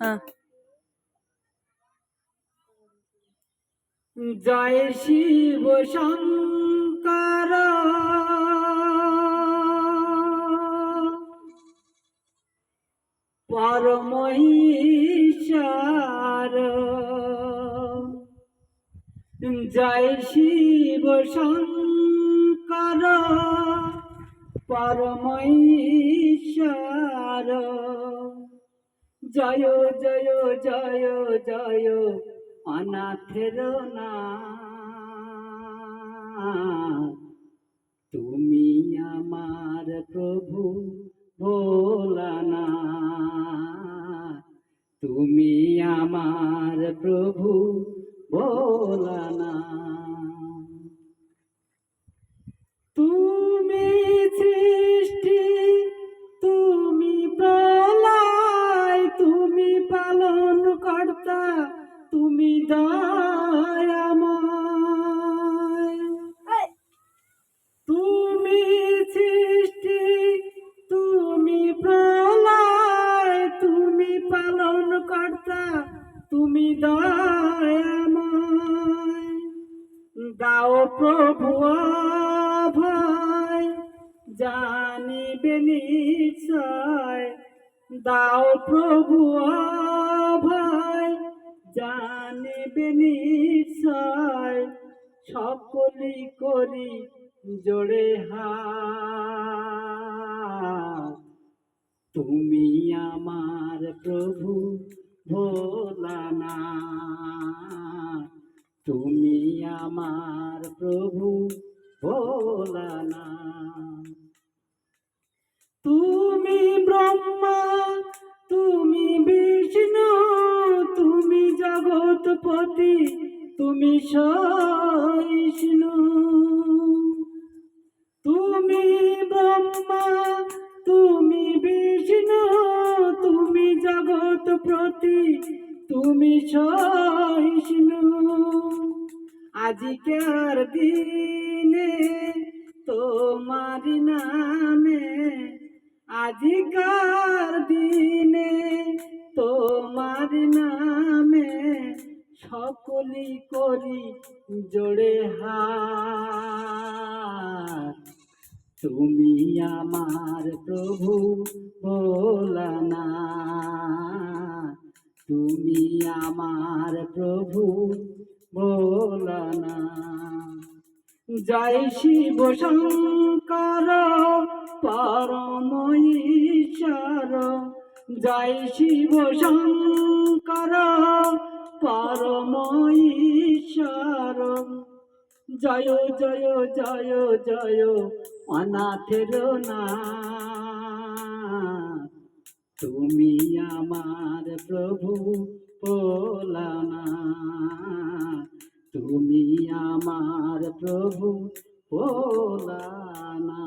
হ্যাঁ। জয় শিব শঙ্কর। পরমঈশ্বর জয় শিব শঙ্কর। পরমঈশ্বর জয় জয় জয় জয় অনাথের না তুমি আমার প্রভু ভোলানা। তুমি আমার প্রভু ভোলানা। দয়াময় দাও প্রভু ভয় জানিবে নিশ্চয়। দাও প্রভু ভয় জানিবে নিশ্চয়। সকলি করি জোড়ে হাত। তুমি আমার আমার প্রভু ভোলানা তুমি ব্রহ্মা, তুমি বিষ্ণু, তুমি জগৎপতি, তুমি সহিষ্ণু। তুমি ব্রহ্মা, তুমি বিষ্ণু, তুমি জগৎপতি, তুমি সহিষ্ণু। আজকের দিনে তোমার নামে আজিকার দিনে তোমার নামে সকলি করি জোড়ে হাত। তুমি আমার প্রভু ভোলানা তুমি আমার প্রভু ভোলানা জয় শিব শঙ্কর, পরম ঈশ্বর। জয় শিব শঙ্কর, পরম ঈশ্বর। জয় জয় জয় জয়, অনাথের না তুমি আমার প্রভু পোলানা। তুমি আমার প্রভু ভোলানা